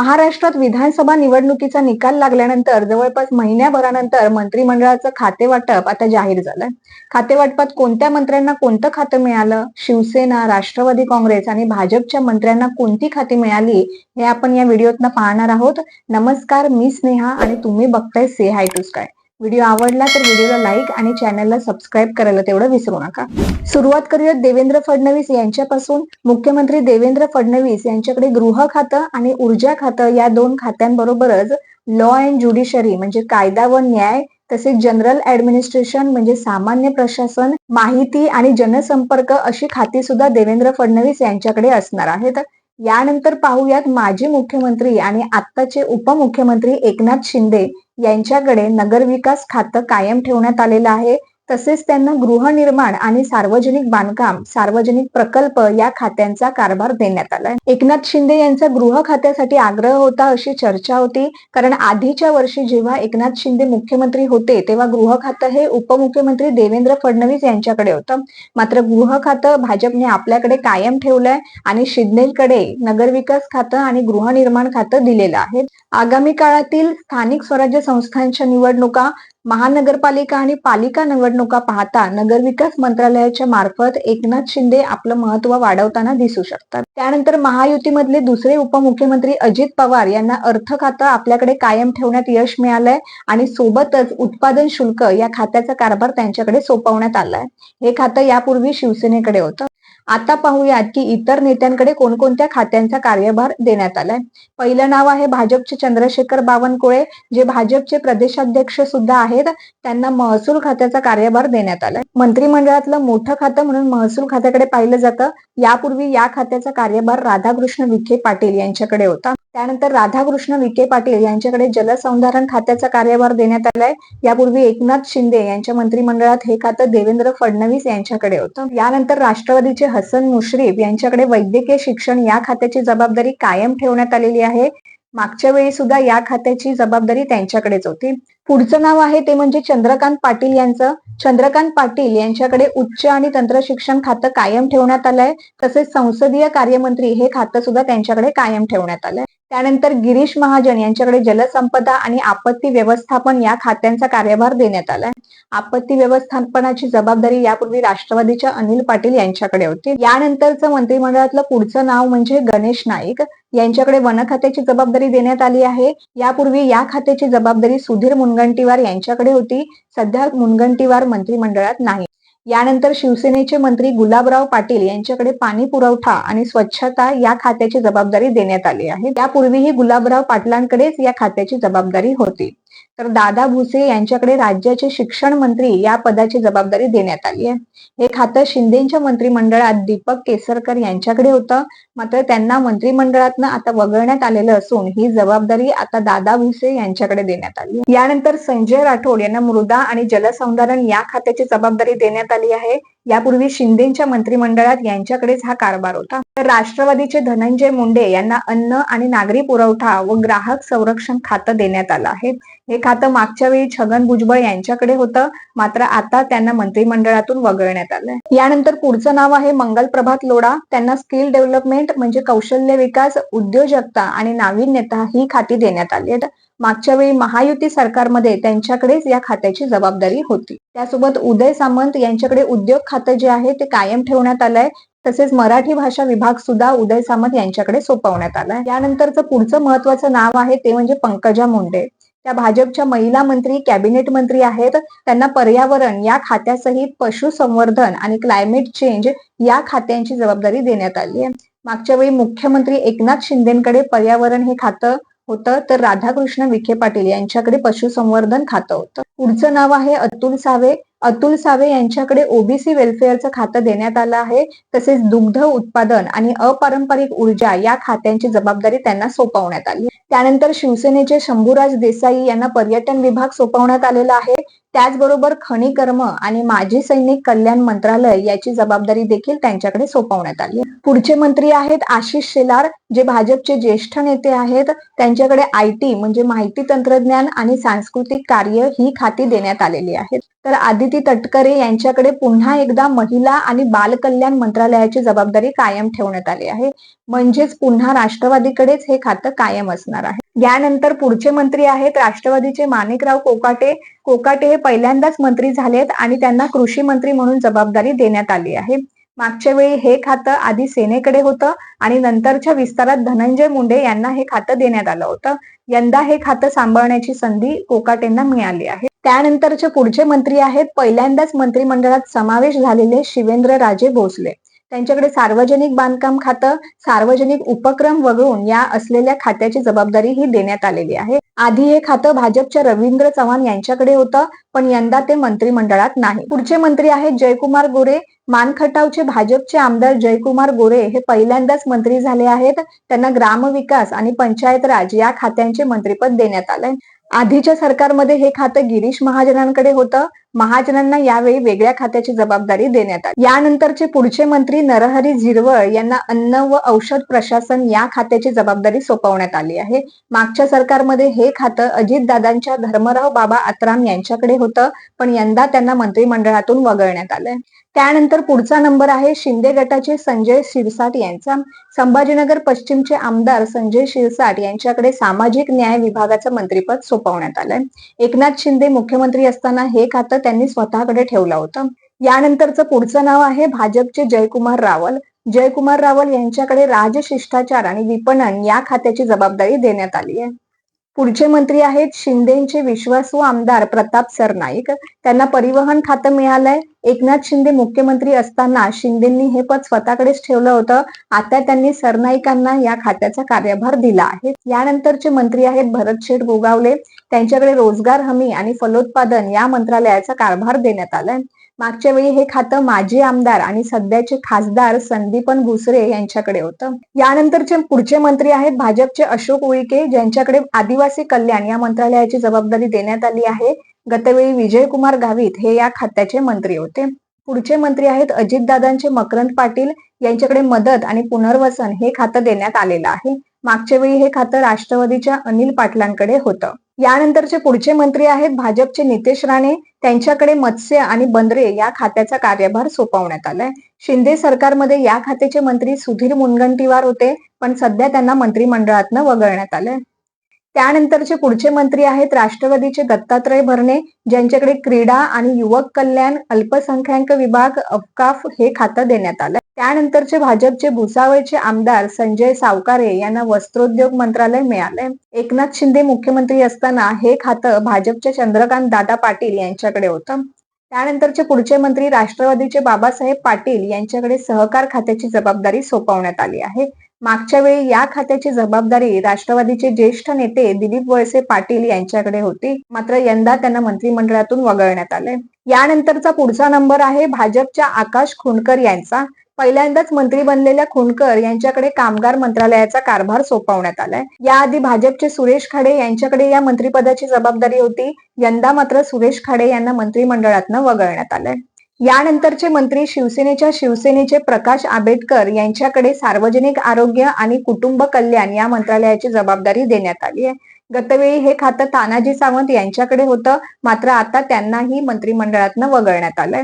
महाराष्ट्रात विधानसभा निवडणुकीचा निकाल लागल्यानंतर जवळपास महिन्याभरानंतर मंत्रिमंडळाचं खाते वाटप आता जाहीर झालंय खाते वाटपात कोणत्या मंत्र्यांना कोणतं खातं मिळालं? शिवसेना राष्ट्रवादी काँग्रेस आणि भाजपच्या मंत्र्यांना कोणती खाती मिळाली? हे आपण या व्हिडिओतनं पाहणार आहोत. नमस्कार मी स्नेहा आणि तुम्ही बघताय say hi to sky video आवडला तर व्हिडिओला लाईक आणि चॅनलला सबस्क्राईब करायला तेवढं विसरू नका. सुरुवात करूयात देवेंद्र फडणवीस यांच्यापासून. मुख्यमंत्री देवेंद्र फडणवीस यांच्याकडे गृह खातं आणि ऊर्जा खातं या दोन खात्यांबरोबरच लॉ अँड ज्युडिशरी म्हणजे कायदा व न्याय तसेच जनरल ऍडमिनिस्ट्रेशन म्हणजे सामान्य प्रशासन माहिती आणि जनसंपर्क अशी खाती सुद्धा देवेंद्र फडणवीस यांच्याकडे असणार आहेत. यानंतर पाहूयात माजी मुख्यमंत्री आणि आत्ताचे उपमुख्यमंत्री एकनाथ शिंदे यांच्याकडे नगरविकास खातं कायम ठेवण्यात आलेलं आहे. तसेच त्यांना गृहनिर्माण आणि सार्वजनिक बांधकाम सार्वजनिक प्रकल्प या खात्यांचा कारभार देण्यात आलाय. एकनाथ शिंदे यांचा गृह खात्यासाठी आग्रह होता अशी चर्चा होती. कारण आधीच्या वर्षी जेव्हा एकनाथ शिंदे मुख्यमंत्री होते तेव्हा गृह खातं हे उपमुख्यमंत्री देवेंद्र फडणवीस यांच्याकडे होतं. मात्र गृह खातं भाजपने आपल्याकडे कायम ठेवलंय आणि शिंदेकडे नगरविकास खातं आणि गृहनिर्माण खातं दिलेलं आहे. आगामी काळातील स्थानिक स्वराज्य संस्थांच्या निवडणुका महानगरपालिका आणि पालिका निवडणुका पाहता नगरविकास मंत्रालयाच्या मार्फत एकनाथ शिंदे आपलं महत्त्व वाढवताना दिसू शकतात. त्यानंतर महायुतीमधले दुसरे उपमुख्यमंत्री अजित पवार यांना अर्थ खातं आपल्याकडे कायम ठेवण्यात यश मिळालंय आणि सोबतच उत्पादन शुल्क या खात्याचा कारभार त्यांच्याकडे सोपवण्यात आलाय. हे खातं यापूर्वी शिवसेनेकडे होतं. आता पाहूयात की इतर नेत्यांकडे कोणकोणत्या खात्यांचा कार्यभार देण्यात आलाय. पहिलं नाव आहे भाजपचे चंद्रशेखर बावनकुळे जे भाजपचे प्रदेशाध्यक्ष सुद्धा आहेत त्यांना महसूल खात्याचा कार्यभार देण्यात आलाय. मंत्रिमंडळातलं मोठं खातं म्हणून महसूल खात्याकडे पाहिलं जातं. यापूर्वी या खात्याचा कार्यभार राधाकृष्ण विखे पाटील यांच्याकडे होता. त्यानंतर राधाकृष्ण विखे पाटील यांच्याकडे जलसंधारण खात्याचा कार्यभार देण्यात आलाय. यापूर्वी एकनाथ शिंदे यांच्या मंत्रिमंडळात हे खातं देवेंद्र फडणवीस यांच्याकडे होतं. यानंतर राष्ट्रवादीचे हसन मुश्रीफ यांच्याकडे वैद्यकीय शिक्षण या खात्याची जबाबदारी कायम ठेवण्यात आलेली आहे. मागच्या वेळी सुद्धा या खात्याची जबाबदारी त्यांच्याकडेच होती. पुढचं नाव आहे ते म्हणजे चंद्रकांत पाटील यांचं. चंद्रकांत पाटील यांच्याकडे उच्च आणि तंत्र शिक्षण खातं कायम ठेवण्यात आलंय. तसेच संसदीय कार्यमंत्री हे खातं सुद्धा त्यांच्याकडे कायम ठेवण्यात आलंय. त्यानंतर गिरीश महाजन यांच्याकडे जलसंपदा आणि आपत्ती व्यवस्थापन या खात्यांचा कार्यभार देण्यात आलाय आपत्ती व्यवस्थापनाची जबाबदारी यापूर्वी राष्ट्रवादीच्या अनिल पाटील यांच्याकडे होती. यानंतरचं मंत्रिमंडळातलं पुढचं नाव म्हणजे गणेश नाईक यांच्याकडे वन खात्याची जबाबदारी देण्यात आली आहे. यापूर्वी या खात्याची जबाबदारी सुधीर मुनगंटीवार यांच्याकडे होती. सध्या मुनगंटीवार मंत्रिमंडळात नाही. यानंतर शिवसेनेचे मंत्री गुलाबराव पाटील यांच्याकडे पाणी पुरवठा आणि स्वच्छता या खात्याची जबाबदारी देण्यात आली आहे. त्यापूर्वीही गुलाबराव पाटलांकडेच या खात्याची जबाबदारी होती. तर दादा भुसे यांच्याकडे राज्याचे शिक्षण मंत्री या पदाची जबाबदारी देण्यात आली आहे. हे खातं शिंदेच्या मंत्रिमंडळात दीपक केसरकर यांच्याकडे होतं. मात्र त्यांना मंत्रिमंडळातनं आता वगळण्यात आलेलं असून ही जबाबदारी आता दादा भुसे यांच्याकडे देण्यात आली यानंतर संजय राठोड यांना मृदा आणि जलसंधारण या खात्याची जबाबदारी देण्यात आली आहे. यापूर्वी शिंदेच्या मंत्रिमंडळात यांच्याकडेच हा कारभार होता. तर राष्ट्रवादीचे धनंजय मुंडे यांना अन्न आणि नागरी पुरवठा व ग्राहक संरक्षण खातं देण्यात आलं आहे. हे खातं मागच्या वेळी छगन भुजबळ यांच्याकडे होतं मात्र आता त्यांना मंत्रिमंडळातून वगळण्यात आलंय. यानंतर पुढचं नाव आहे मंगल प्रभात लोढा. त्यांना स्किल डेव्हलपमेंट म्हणजे कौशल्य विकास उद्योजकता आणि नाविन्यता ही खाती देण्यात आली आहेत. मागच्या वेळी महायुती सरकारमध्ये त्यांच्याकडेच या खात्याची जबाबदारी होती. त्यासोबत उदय सामंत यांच्याकडे उद्योग खातं जे आहे ते कायम ठेवण्यात आलंय. तसेच मराठी भाषा विभाग सुद्धा उदय सामंत यांच्याकडे सोपवण्यात आलाय. यानंतरचं पुढचं महत्वाचं नाव आहे ते म्हणजे पंकजा मुंडे. त्या भाजपच्या महिला मंत्री कॅबिनेट मंत्री आहेत. त्यांना पर्यावरण या खात्यासहित पशुसंवर्धन आणि क्लायमेट चेंज या खात्यांची जबाबदारी देण्यात आली आहे मागच्या वेळी मुख्यमंत्री एकनाथ शिंदेकडे पर्यावरण हे खातं होतं तर राधाकृष्ण विखे पाटील यांच्याकडे पशुसंवर्धन खातं होतं. पुढचं नाव आहे अतुल सावे. अतुल सावे यांच्याकडे ओबीसी वेलफेअरचं खातं देण्यात आलं आहे तसेच दुग्ध उत्पादन आणि अपारंपरिक ऊर्जा या खात्यांची जबाबदारी त्यांना सोपवण्यात आली. त्यानंतर शिवसेनेचे शंभूराज देसाई यांना पर्यटन विभाग सोपवण्यात आलेला आहे. त्याचबरोबर खनिकर्म आणि माजी सैनिक कल्याण मंत्रालय याची जबाबदारी देखील त्यांच्याकडे सोपवण्यात आली. पुढचे मंत्री आहेत आशिष शेलार जे भाजपचे ज्येष्ठ नेते आहेत. त्यांच्याकडे आय टी म्हणजे माहिती तंत्रज्ञान आणि सांस्कृतिक कार्य ही खाती देण्यात आलेली आहेत. तर आदिती तटकरे यांच्याकडे पुन्हा एकदा महिला आणि बालकल्याण मंत्रालयाची जबाबदारी कायम ठेवण्यात आली आहे. म्हणजेच पुन्हा राष्ट्रवादीकडेच हे खातं कायम असणार आहे. यानंतर पुढचे मंत्री आहेत राष्ट्रवादीचे माणिकराव कोकाटे. कोकाटे हे पहिल्यांदाच मंत्री झालेत आणि त्यांना कृषी मंत्री म्हणून जबाबदारी देण्यात आली आहे. मागच्या वेळी हे खातं आधी सेनेकडे होतं आणि नंतरच्या विस्तारात धनंजय मुंडे यांना हे खातं देण्यात आलं होतं. यंदा हे खातं सांभाळण्याची संधी कोकाटेंना मिळाली आहे. त्यानंतरचे पुढचे मंत्री आहेत. पहिल्यांदाच मंत्रिमंडळात समावेश झालेले शिवेंद्र राजे भोसले. त्यांच्याकडे सार्वजनिक बांधकाम खातं सार्वजनिक उपक्रम वगळून या असलेल्या खात्याची जबाबदारी ही देण्यात आलेली आहे. आधी हे खातं भाजपच्या रवींद्र चव्हाण यांच्याकडे होतं पण यंदा ते मंत्रिमंडळात नाही. पुढचे मंत्री आहेत जयकुमार गोरे मानखटावचे भाजपचे आमदार जयकुमार गोरे हे पहिल्यांदाच मंत्री झाले आहेत. त्यांना ग्रामविकास आणि पंचायत राज या खात्यांचे मंत्रीपद देण्यात आलंय. आधीच्या सरकारमध्ये हे खातं गिरीश महाजनांकडे होतं. महाजनांना यावेळी वेगळ्या खात्याची जबाबदारी देण्यात आली. यानंतरचे पुढचे मंत्री नरहरी झिरवळ यांना अन्न व औषध प्रशासन या खात्याची जबाबदारी सोपवण्यात आली आहे. मागच्या सरकारमध्ये हे खातं अजितदादांच्या धर्मराव बाबा आत्राम यांच्याकडे होतं पण यंदा त्यांना मंत्रिमंडळातून वगळण्यात आलंय. त्यानंतर पुढचा नंबर आहे शिंदे गटाचे संजय शिरसाट यांचा. संभाजीनगर पश्चिमचे आमदार संजय शिरसाट यांच्याकडे सामाजिक न्याय विभागाचं मंत्रीपद सोपवण्यात आलंय. एकनाथ शिंदे मुख्यमंत्री असताना हे खातं त्यांनी स्वतःकडे ठेवलं होतं. यानंतरचं पुढचं नाव आहे भाजपचे जयकुमार रावल. जयकुमार रावल यांच्याकडे राजशिष्टाचार आणि विपणन या खात्याची जबाबदारी देण्यात आली आहे. पुढचे मंत्री आहेत शिंदेचे विश्वासू आमदार प्रताप सरनाईक. त्यांना परिवहन खातं मिळालंय. एकनाथ शिंदे मुख्यमंत्री असताना शिंदेंनी हे पद स्वतःकडेच ठेवलं होतं. आता त्यांनी सरनाईकांना या खात्याचा कार्यभार दिला आहे. यानंतरचे मंत्री आहेत भरत शेठ गोगावले. त्यांच्याकडे रोजगार हमी आणि फलोत्पादन या मंत्रालयाचा कारभार देण्यात आलाय. मागच्या वेळी हे खातं माजी आमदार आणि सध्याचे खासदार संदीपन भुसरे यांच्याकडे होतं. यानंतरचे पुढचे मंत्री आहेत भाजपचे अशोक उईके ज्यांच्याकडे आदिवासी कल्याण या मंत्रालयाची जबाबदारी देण्यात आली आहे. गतवेळी विजयकुमार गावित हे या खात्याचे मंत्री होते. पुढचे मंत्री आहेत अजितदादांचे मकरंद पाटील यांच्याकडे मदत आणि पुनर्वसन हे खातं देण्यात आलेलं आहे. मागच्या वेळी हे खातं राष्ट्रवादीच्या अनिल पाटलांकडे होतं. यानंतरचे पुढचे मंत्री आहेत भाजपचे नितेश राणे. त्यांच्याकडे मत्स्य आणि बंदरे या खात्याचा कार्यभार सोपवण्यात आलाय. शिंदे सरकारमध्ये या खात्याचे मंत्री सुधीर मुनगंटीवार होते पण सध्या त्यांना मंत्रिमंडळातनं वगळण्यात आलंय. त्यानंतरचे पुढचे मंत्री आहेत राष्ट्रवादीचे दत्तात्रय भरणे ज्यांच्याकडे क्रीडा आणि युवक कल्याण अल्पसंख्याक विभाग अफकाफ हे खातं देण्यात आलं. त्यानंतरचे भाजपचे भुसावळचे आमदार संजय सावकारे यांना वस्त्रोद्योग मंत्रालय मिळालंय. एकनाथ शिंदे मुख्यमंत्री असताना हे खातं भाजपच्या चंद्रकांत दादा पाटील यांच्याकडे होतं. त्यानंतरचे पुढचे मंत्री राष्ट्रवादीचे बाबासाहेब पाटील यांच्याकडे सहकार खात्याची जबाबदारी सोपवण्यात आली आहे. मागच्या वेळी या खात्याची जबाबदारी राष्ट्रवादीचे ज्येष्ठ नेते दिलीप वळसे पाटील यांच्याकडे होती. मात्र यंदा त्यांना मंत्रिमंडळातून वगळण्यात आले यानंतरचा पुढचा नंबर आहे भाजपच्या आकाश खुणकर यांचा. पहिल्यांदाच मंत्री बनलेल्या खुणकर यांच्याकडे कामगार मंत्रालयाचा कारभार सोपवण्यात आलाय. याआधी भाजपचे सुरेश खाडे यांच्याकडे या मंत्रिपदाची जबाबदारी होती. यंदा मात्र सुरेश खाडे यांना मंत्रिमंडळातनं वगळण्यात आलंय. यानंतरचे मंत्री शिवसेनेच्या शिवसेनेचे प्रकाश आंबेडकर यांच्याकडे सार्वजनिक आरोग्य आणि कुटुंब कल्याण या मंत्रालयाची जबाबदारी देण्यात आली आहे. गतवेळी हे खातं तानाजी सावंत यांच्याकडे होतं मात्र आता त्यांनाही मंत्रिमंडळातनं वगळण्यात आलंय.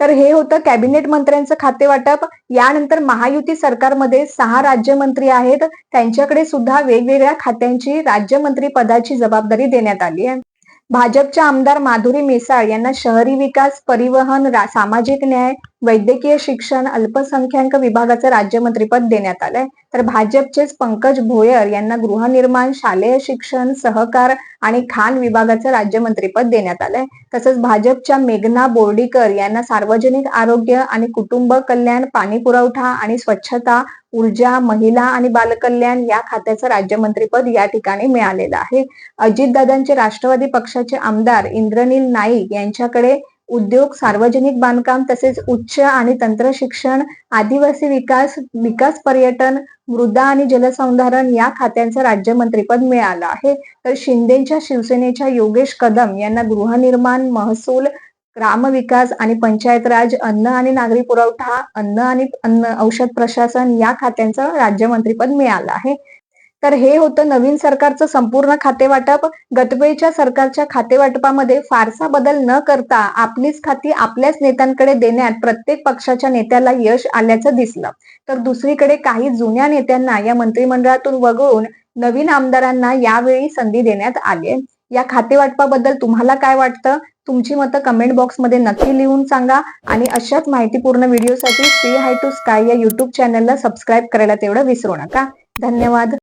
तर हे होतं कॅबिनेट मंत्र्यांचं खाते वाटप यानंतर महायुती सरकारमध्ये सहा राज्यमंत्री आहेत. त्यांच्याकडे सुद्धा वेगवेगळ्या खात्यांची राज्यमंत्री पदाची जबाबदारी देण्यात आली आहे. भाजपच्या आमदार माधुरी मिसाळ यांना शहरी विकास परिवहन सामाजिक न्याय वैद्यकीय शिक्षण अल्पसंख्याक विभागाचं राज्यमंत्रीपद देण्यात आलंय. तर भाजपचेच पंकज भोयर यांना गृहनिर्माण शालेय शिक्षण सहकार आणि खान विभागाचं राज्यमंत्रीपद देण्यात आलंय. तसंच भाजपच्या मेघना बोर्डीकर यांना सार्वजनिक आरोग्य आणि कुटुंब कल्याण पाणी पुरवठा आणि स्वच्छता ऊर्जा महिला आणि बालकल्याण या खात्याचं राज्यमंत्रीपद या ठिकाणी मिळालेलं आहे. अजितदादांचे राष्ट्रवादी पक्षाचे आमदार इंद्रनील नाईक यांच्याकडे उद्योग सार्वजनिक बांधकाम तसेच उच्च आणि तंत्र शिक्षण आदिवासी विकास विकास पर्यटन मृदा आणि जलसंधारण या खात्यांचं राज्यमंत्रीपद मिळालं आहे. तर शिंदेच्या शिवसेनेच्या योगेश कदम यांना गृहनिर्माण महसूल ग्रामविकास आणि पंचायत राज अन्न आणि नागरी पुरवठा अन्न आणि अन्न औषध प्रशासन या खात्यांचं राज्यमंत्रीपद मिळालं आहे. तर हे होतं नवीन सरकारचं संपूर्ण खातेवाटप. गतवेळच्या सरकारच्या खातेवाटपामध्ये फारसा बदल न करता आपलीच खाती आपल्याच नेत्यांकडे देण्यात प्रत्येक पक्षाच्या नेत्याला यश आल्याचं दिसलं. तर दुसरीकडे काही जुन्या नेत्यांना या मंत्रिमंडळातून वगळून नवीन आमदारांना यावेळी संधी देण्यात आली या खातेवाटपाबद्दल तुम्हाला काय वाटतं? तुमची मतं कमेंट बॉक्समध्ये नक्की लिहून सांगा आणि अशाच माहितीपूर्ण व्हिडिओसाठी सी हाय टू स्काय या युट्यूब चॅनलला सबस्क्राईब करायला तेवढं विसरू नका. धन्यवाद.